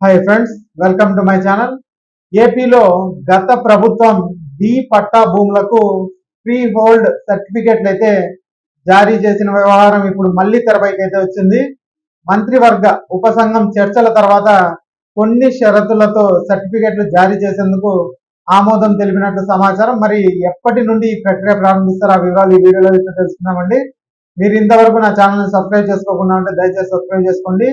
Hi friends welcome to my channel ఏపీలో గత ప్రభుత్వం డి పట్టా భూములకు ఫ్రీ హోల్డ్ సర్టిఫికెట్లు అయితే జారీ చేసిన వ్యవహారం ఇప్పుడు మళ్ళీ తెరపైకి అయితే వచ్చింది. మంత్రివర్గ ఉపసంఘం చర్చల తర్వాత కొన్ని షరతులతో సర్టిఫికెట్లు జారీ చేసేందుకు ఆమోదం తెలిపినట్టు సమాచారం. మరి ఎప్పటి నుండి ఈ ప్రక్రియ ప్రారంభిస్తారో ఆ వివరాలు ఈ వీడియోలో తెలుసుకున్నామండి మీరు ఇంతవరకు నా ఛానల్ని సబ్స్క్రైబ్ చేసుకోకుండా ఉంటే దయచేసి సబ్స్క్రైబ్ చేసుకోండి.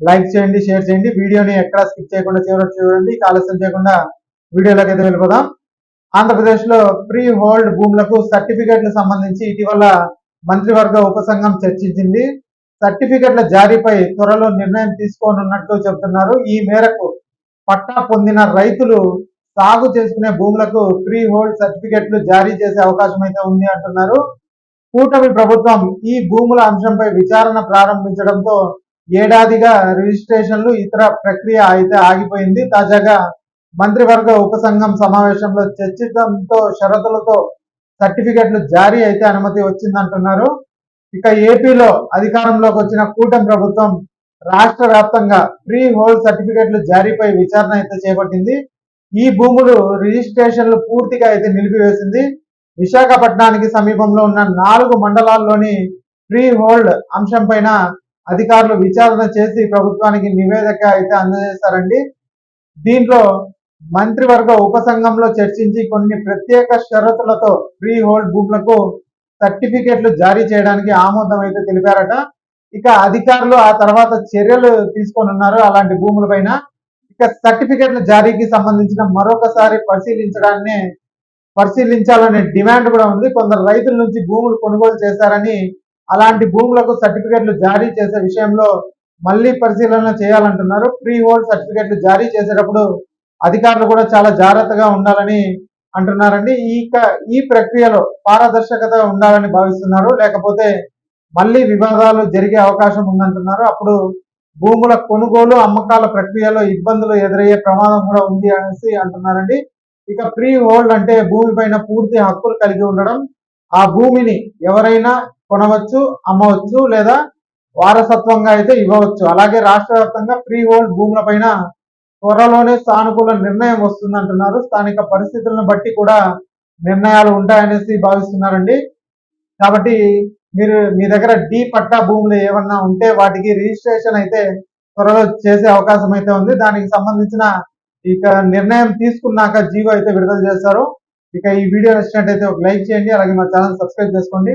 లైక్ చేయండి షేర్ చేయండి. వీడియోని ఎక్కడా స్కిప్ చేయకుండా చివరి చూడండి. ఆలస్యం చేయకుండా వీడియోలోకి అయితే వెళ్ళిపోదాం. ఆంధ్రప్రదేశ్లో ప్రీ హోల్డ్ భూములకు సర్టిఫికెట్లు సంబంధించి ఇటీవల మంత్రివర్గ ఉపసంఘం చర్చించింది. సర్టిఫికెట్ల జారీపై త్వరలో నిర్ణయం తీసుకోనున్నట్లు చెబుతున్నారు. ఈ మేరకు పట్టా పొందిన రైతులు సాగు చేసుకునే భూములకు ప్రీ హోల్డ్ సర్టిఫికెట్లు జారీ చేసే అవకాశం అయితే ఉంది అంటున్నారు. కూటమి ప్రభుత్వం ఈ భూముల అంశంపై విచారణ ప్రారంభించడంతో ఏడాదిగా రిజిస్ట్రేషన్లు ఇతర ప్రక్రియ అయితే ఆగిపోయింది. తాజాగా మంత్రివర్గ ఉపసంఘం సమావేశంలో చర్చించడంతో షరతులతో సర్టిఫికెట్లు జారీ అయితే అనుమతి వచ్చిందంటున్నారు. ఇక ఏపీలో అధికారంలోకి వచ్చిన కూటమి ప్రభుత్వం రాష్ట్ర వ్యాప్తంగా ప్రీ హోల్డ్ సర్టిఫికెట్లు జారీపై విచారణ అయితే చేపట్టింది. ఈ భూములు రిజిస్ట్రేషన్లు పూర్తిగా అయితే నిలిపివేసింది. విశాఖపట్నానికి సమీపంలో ఉన్న నాలుగు మండలాల్లోని ప్రీ హోల్డ్ అంశం పైన అధికారులు విచారణ చేసి ప్రభుత్వానికి నివేదిక అయితే అందజేశారండి దీంట్లో మంత్రివర్గ ఉపసంఘంలో చర్చించి కొన్ని ప్రత్యేక షరతులతో ఫ్రీ హోల్డ్ భూములకు సర్టిఫికెట్లు జారీ చేయడానికి ఆమోదం అయితే తెలిపారట. ఇక అధికారులు ఆ తర్వాత చర్యలు తీసుకొని ఉన్నారు అలాంటి భూములపైన ఇక సర్టిఫికెట్ల జారీకి సంబంధించిన మరొకసారి పరిశీలించడాన్ని పరిశీలించాలనే డిమాండ్ కూడా ఉంది. కొందరు రైతుల నుంచి భూములు కొనుగోలు చేశారని అలాంటి భూములకు సర్టిఫికెట్లు జారీ చేసే విషయంలో మళ్ళీ పరిశీలన చేయాలంటున్నారు. ప్రీ హోల్డ్ సర్టిఫికెట్లు జారీ చేసేటప్పుడు అధికారులు కూడా చాలా జాగ్రత్తగా ఉండాలని అంటున్నారండి. ఈ ఈ ప్రక్రియలో పారదర్శకత ఉండాలని భావిస్తున్నారు. లేకపోతే మళ్ళీ వివాదాలు జరిగే అవకాశం ఉందంటున్నారు. అప్పుడు భూముల కొనుగోలు అమ్మకాల ప్రక్రియలో ఇబ్బందులు ఎదురయ్యే ప్రమాదం కూడా ఉంది అనేసి అంటున్నారండి. ఇక ప్రీ హోల్డ్ అంటే భూమి పైన పూర్తి హక్కులు కలిగి ఉండడం ఆ భూమిని ఎవరైనా కొనవచ్చు అమ్మవచ్చు లేదా వారసత్వంగా అయితే ఇవ్వవచ్చు. అలాగే రాష్ట్ర వ్యాప్తంగా ఫ్రీ హోల్డ్ భూముల పైన త్వరలోనే సానుకూల నిర్ణయం వస్తుందంటున్నారు. స్థానిక పరిస్థితులను బట్టి కూడా నిర్ణయాలు ఉంటాయనేసి భావిస్తున్నారండి. కాబట్టి మీరు మీ దగ్గర డీ పట్టా భూములు ఏమన్నా ఉంటే వాటికి రిజిస్ట్రేషన్ అయితే త్వరలో చేసే అవకాశం అయితే ఉంది. దానికి సంబంధించిన ఇక నిర్ణయం తీసుకున్నాక జీవో అయితే విడుదల చేస్తారు. ఇక ఈ వీడియో నచ్చినట్టయితే ఒక లైక్ చేయండి. అలాగే మా ఛానల్ సబ్స్క్రైబ్ చేసుకోండి.